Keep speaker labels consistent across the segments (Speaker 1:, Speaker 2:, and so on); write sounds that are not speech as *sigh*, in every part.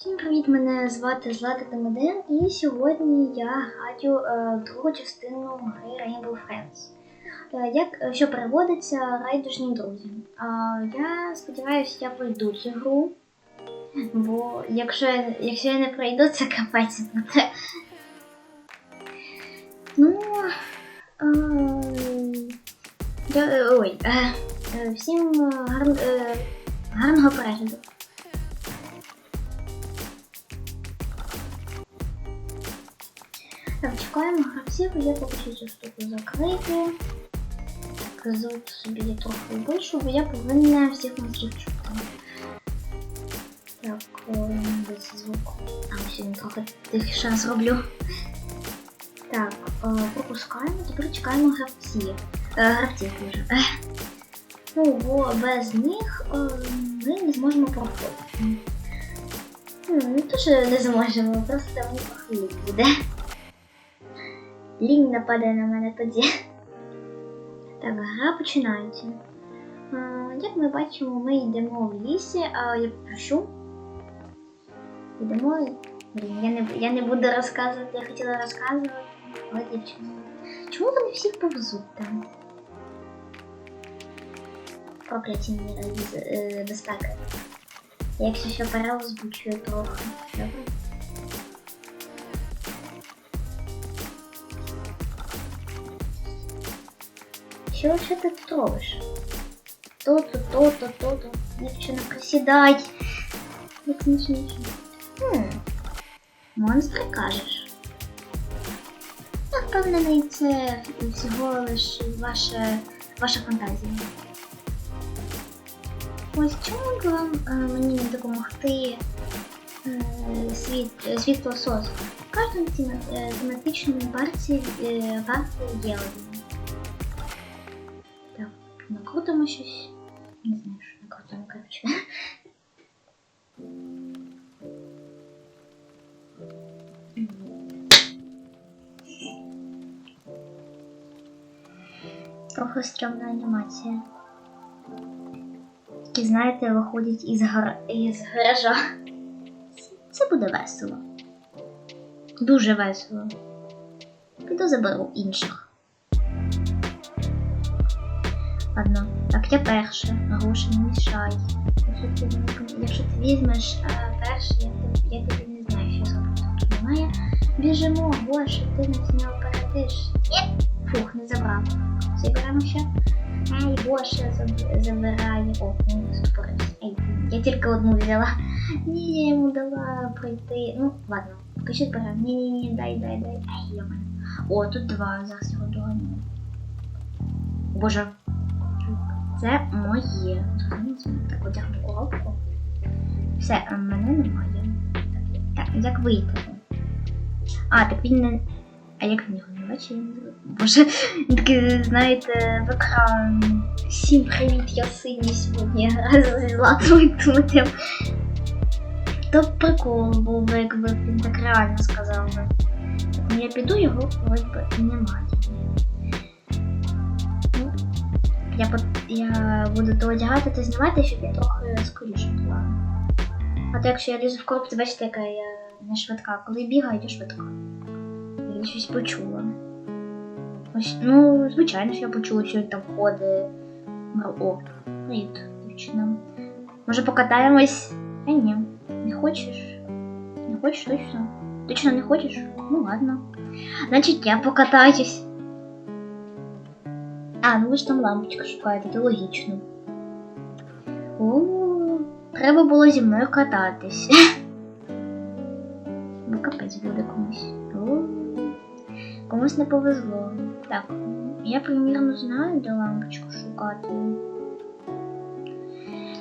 Speaker 1: Всім привіт! Мене звати Злата Демеден, і сьогодні я граю е, другу частину гри Rainbow Friends. Е, як е, що переводиться райдужні друзі. Е, я сподіваюся, я пройду цю гру. Бо якщо, якщо я не пройду, це капець буде. Ну. Е, е, ой, е, е, всім гар, гарного перегляду. Так, чекаємо гравців, я поки що штуку закрию. Звук собі я трохи більшу, бо я повинна всіх монстрів чути. Так, о, звук? А, він трохи тихіше зроблю. Так, пропускаємо, тепер чекаємо гравців. Е, гравців. Ех. Ну, бо без них ми не зможемо проходити. Ну, не то, що не зможемо, просто трохи лінь буде. Лінь нападе на мене тоді. Так, гра починається. Як ми бачимо, ми йдемо в лісі, а я попрошу. Йдемо. Я не, я не буду розказувати, я хотіла розказувати, але дівчина. Чому вони всі повзуть там? Прокляті з е, безпеки. Я якщо що переозвучую трохи. Добре? Що, що ти тут робиш? То-то, то-то, то-то. Дівчина, присідай. Як смішніше. Хм. Монстри кажеш. Я впевнений, це всього лиш ваша, ваша фантазія. Ось чому е, мені не допомогти е, світ, е, світло СОС? В кожному тема- е, тематичному парці е, є один. Накрутимо щось. Не знаю, що накрутимо, коротше. Трохи стрьомна анімація. Які, знаєте, виходять із, гар... із гаража. Це буде весело. Дуже весело. Піду заберу інших. Ладно, так я перша, гроші не мішай. Якщо ти, якщо ти візьмеш а, перший, я, тобі- я тобі не знаю, що зробити. Немає. Біжимо, Гоша, ти нас не. Ні. Фух, не забрав. Заберемо ще. Ай, Гоша заб- забирає. О, ну, стопорився. Ей, я тільки одну взяла. Ні, я йому дала пройти. Ну, ладно, поки що зберемо. Ні, ні, ні, дай, дай, дай. Ай, йомен. О, тут два, зараз його доганю. Боже. Це моє. Так, одягну коробку. Все, а мене немає. Так, як вийти? А, так він не. А як він його не знаю. Боже, він знаєте, в екран. Всім привіт, я синій сьогодні зі Златою Тутем. То прикол був би, якби він так реально сказав би. Ну я піду, його вроді немає. Я, я буду то одягати та знімати, щоб я трохи скоріше була. А то якщо я лізу в коробці, бачите, яка я не швидка. Коли бігаю, я швидка. Я щось почула. Ось, ну, звичайно, що я почула, що там ходить. Ну, О, привіт, дівчина. Може покатаємось? А ні, не хочеш? Не хочеш точно? Точно не хочеш? Ну ладно. Значить, я покатаюсь. А, ну ви ж там лампочку шукаєте, це логічно. О, треба було зі мною кататись. *laughs* Ну, капець буде комусь. О, комусь не повезло. Так, я примірно знаю, де лампочку шукати.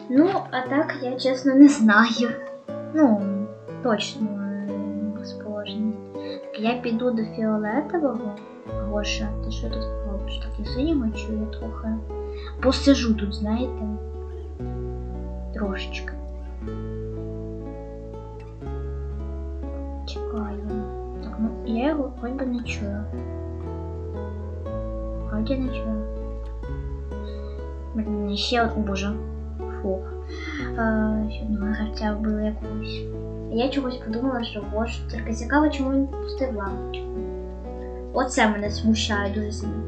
Speaker 1: Ну, а так я чесно не знаю. Ну, точно е, розположення. Так, я піду до фіолетового. Гоша, ти що тут робиш? Так, я синього чую трохи. Посижу тут, знаєте. Трошечки. Чекаю. Так, ну я його хоч би не чую. Вроді не чую. Блін, ще один, боже. Фух. Е, ще одного гравця вбили якогось. А я чогось подумала, що боже, тільки цікаво, чому він пустив лампочку. Оце мене смущає дуже сильно.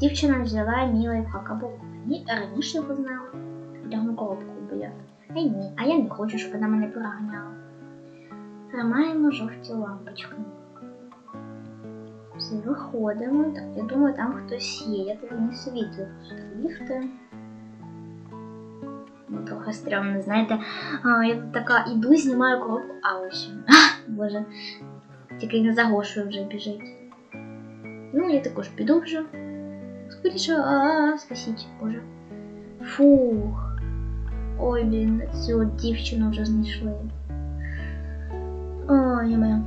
Speaker 1: Дівчина взяла мій лайфхак або ні, раніше його знала. Вдягну коробку біля. А ні, а я не хочу, щоб вона мене проганяла. Тримаємо жовті лампочки. Все, виходимо. Так, я думаю, там хтось є. Я тобі не світло ліфти. Ну, трохи стрьомно, знаєте. А, я така іду, знімаю коробку, а ось. *laughs* Боже. Тільки не за Гошою вже біжить. Ну, я також піду вже. Скоріше, а, спасіть, Боже. Фух. Ой, блін, цю дівчину вже знайшли. Ой, моя.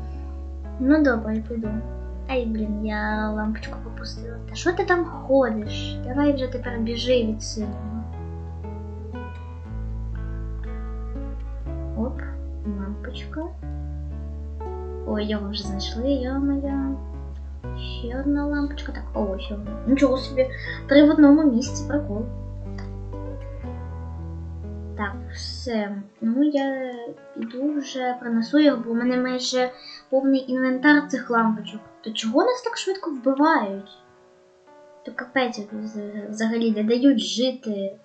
Speaker 1: Ну добре, я піду. Ай, блін, я лампочку попустила. Та що ти там ходиш? Давай вже тепер біжи від сина. Оп, лампочка. Ой, його вже знайшли, я моя. Ще одна лампочка. Так, о, ще одна. Нічого собі. Три в одному місці, прикол. Так, все. Ну я піду вже принесу його, бо в мене майже повний інвентар цих лампочок. То чого нас так швидко вбивають? То капець взагалі не дають жити.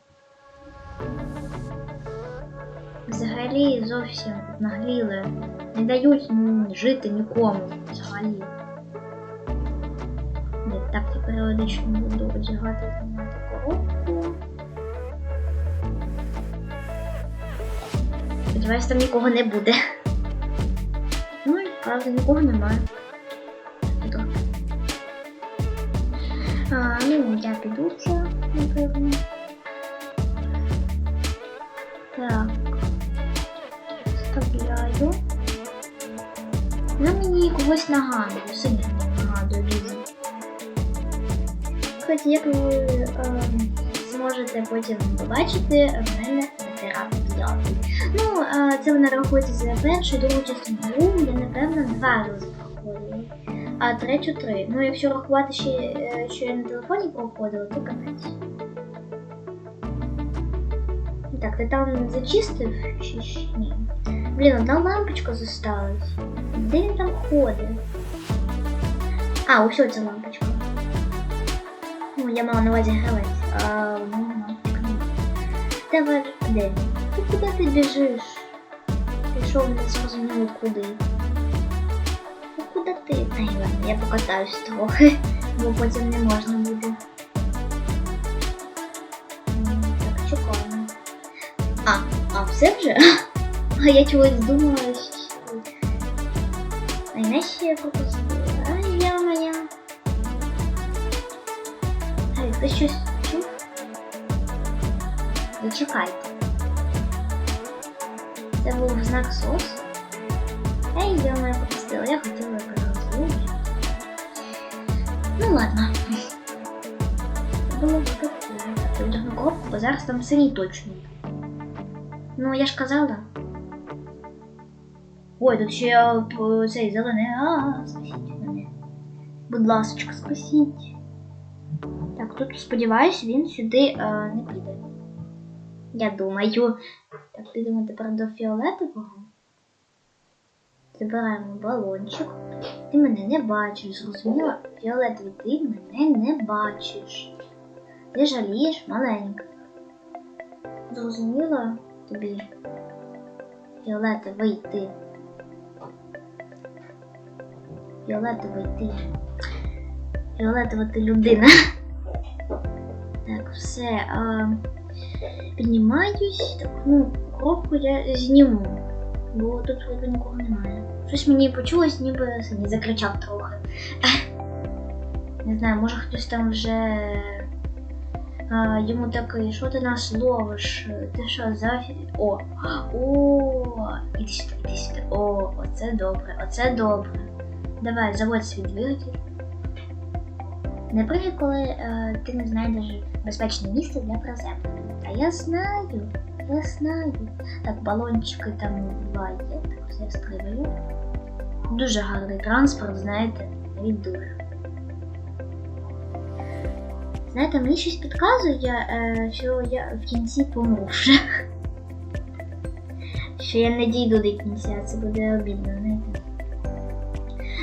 Speaker 1: Взагалі зовсім нагліли. Не дають жити нікому взагалі. Не, Так, я періодично буду одягати знімати коробку. Сподіваюсь, там нікого не буде. Ну і правда, нікого немає. Піду. А, ну, я піду вже, напевно. Так. Когось нагадує, сильно нагадує дуже. Хоч як ви е, зможете потім побачити, в мене ветеран п'ятий. Ну, е, це вона рахується за першу і другу частину. гру, я, напевно, два рази проходила. А третю три. Ну, якщо рахувати ще, е, що я на телефоні проходила, то капець. Так, ти там зачистив чи ж ні? Блін, одна лампочка зосталась. Де він там ходить? А, ось ця лампочка. Ну, я мала на увазі гравець. А, ну. Давай, де він? Ти куди ти біжиш? Пішов не зрозуміло куди. Ну куди ти? Ай, ладно, я покатаюсь трохи, *laughs* бо потім не можна буде. Так, чекаємо. А, а все вже? *laughs* А я чогось думала, що... А іначе я пропустила. Ай, я моя. Ай, ти щось чув? Зачекайте. Це був знак СОС. Ей, я мене пропустила, я хотіла казати. Ну ладно. Було б прикольно. Я вдягну коробку, бо зараз там синій точно. Ну, я ж казала. Ой, тут ще е, цей зелений. А, спасіть мене. Будь ласочка, спасіть. Так, тут сподіваюсь, він сюди е, не піде. Я думаю. Так, підемо тепер до фіолетового. Забираємо балончик. Ти мене не бачиш, зрозуміла? Фіолетовий, ти мене не бачиш. Ти жалієш маленька. Зрозуміла тобі? Фіолетовий ти. Фіолетовий ти. Фіолетова ти людина. *laughs* Так, все. А, піднімаюсь. Так, ну, коробку я зніму. Бо тут вроде нікого немає. Щось мені почулось, ніби самі закричав трохи. *laughs* Не знаю, може хтось там вже а, йому такий, що ти нас ловиш? Ти що за О! *gasps* О! Іди сюди, іди сюди. О, оце добре, оце добре. Давай, заводь свій двигатель. Не коли е, ти не знайдеш безпечне місце для приземлення. Та я знаю, я знаю. Так, балончики там буває. Так, все стрибаю. Дуже гарний транспорт, знаєте, від дуже. Знаєте, мені щось підказує, е, що я в кінці помру вже. що я не дійду до кінця, це буде обідно, знаєте.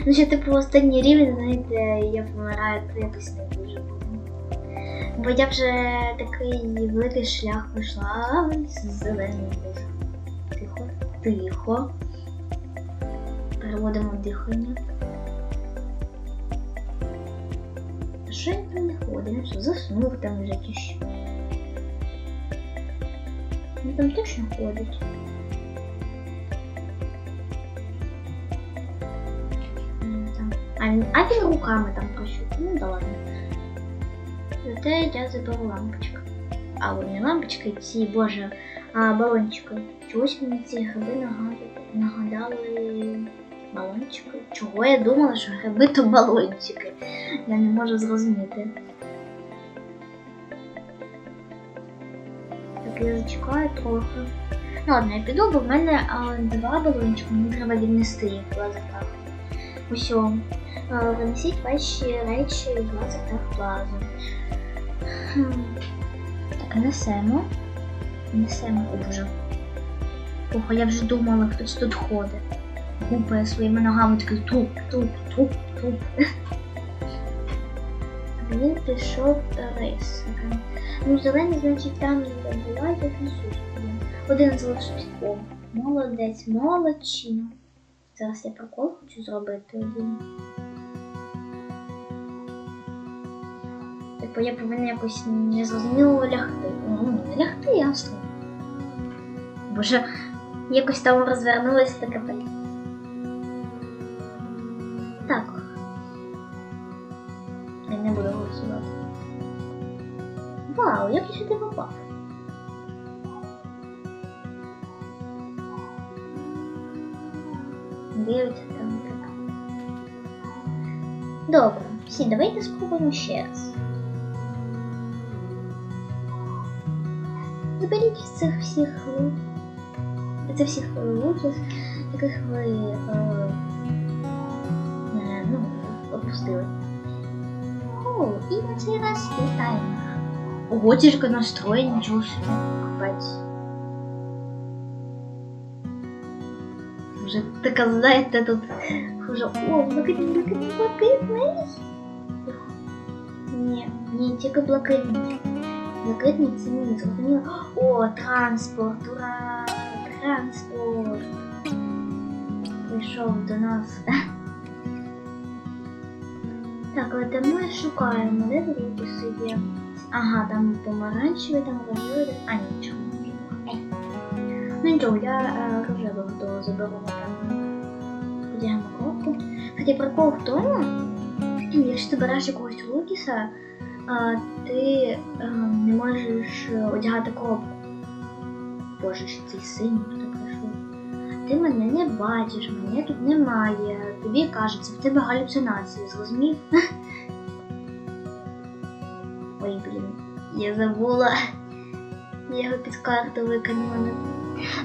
Speaker 1: Ну, що типу останній рівень, знаєте, я помираю, то якось не дуже буде. Бо я вже такий великий шлях пройшла з зеленим. Тихо, тихо. Переводимо дихання. Що він там не ходить? Ну заснув там вже що? Він там точно ходить. А, він- а руками там прощупав. Ну да ладно. Зате я заберу лампочку. А от не лампочки, ці, боже, а балончики. Чогось мені ці гриби нагадали, балончики. Чого я думала, що гриби то балончики? Я не можу зрозуміти. Так я зачекаю трохи. Ну ладно, я піду, бо в мене а, два балончики, мені треба віднести їх в лазертаг. Усьо. А, Винесіть ваші речі в лазертаг плазу. Так, несемо. Несемо боже. Ого, я вже думала, хтось тут ходить. Гупає своїми ногами такий туп, туп, туп, туп. Він пішов рисиком. Ну, зелений, значить, там не була, я відсутствую. Один залишився. О, молодець, молодчина. Зараз я прокол хочу зробити один. Типу я повинна якось незрозуміло лягти. Ну, не лягти, ясно. Боже, якось там розвернулась таке так. Так. Я не буду голосувати. Вау, як я сюди попав? Дивиться там так. Добре, всі, давайте спробуємо ще раз. Заберіть з цих всіх лут. Це всіх лутів, яких ви е, е, ну, опустили. О, і на цей раз є таймер. Ого, тільки настрої, нічого собі. Капець. Вже така, знаєте, тут вже о, блакитний, блакитний, блакитний. Ні, ні, тільки блакитний. Блакитний це мені зрозуміло. О, транспорт, ура! Транспорт. Прийшов до нас. *laughs* Так, але де ми шукаємо, де тут якісь є? Ага, там помаранчевий, там рожевий, а нічого не може. Ну нічого, я е, рожевого того заберу напевно. Подягаємо коробку. Хоча прикол в тому, якщо ти береш якогось Лукіса, ти не можеш одягати коробку. Боже, що цей синій хто прийшов. Ти мене не бачиш, мене тут немає. Тобі кажеться, в тебе галюцинації, зрозумів? Ой, блін, я забула. Я його під карту викинула.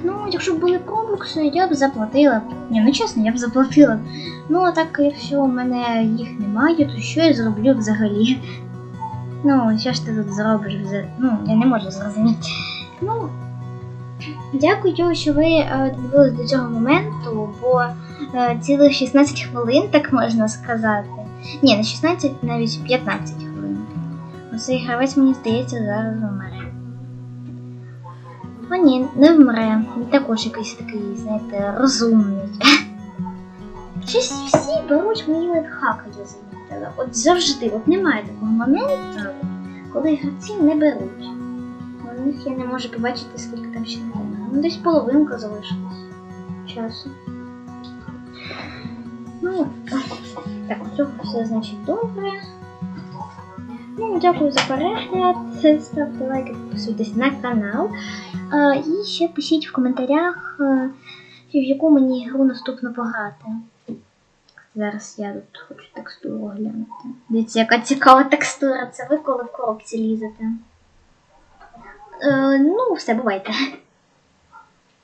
Speaker 1: Ну, якщо б були пробукси, я б заплатила. Ні, ну чесно, я б заплатила. Ну, а так, якщо у мене їх немає, то що я зроблю взагалі? Ну, що ж ти тут зробиш? Ну, я не можу зрозуміти. Ну, дякую, що ви е, дивились до цього моменту, бо е, цілих 16 хвилин, так можна сказати. Ні, не 16, навіть 15 хвилин. Оцей гравець, мені здається, зараз вмре. О, ні, не вмре. Він також якийсь такий, знаєте, розумний. *gasps* Щось всі беруть мої лайфхаки, замітила. От завжди, от немає такого моменту, коли гравці не беруть. У них я не можу побачити, скільки там ще немає. Ну, десь половинка залишилась часу. Ну, так, цього все значить добре. Ну, дякую за перегляд. Ставте лайки, підписуйтесь на канал. А, і ще пишіть в коментарях, е, в яку мені гру наступно пограти. Зараз я тут хочу текстуру глянути. Дивіться, яка цікава текстура. Це ви коли в коробці лізете. Е, ну, все, бувайте.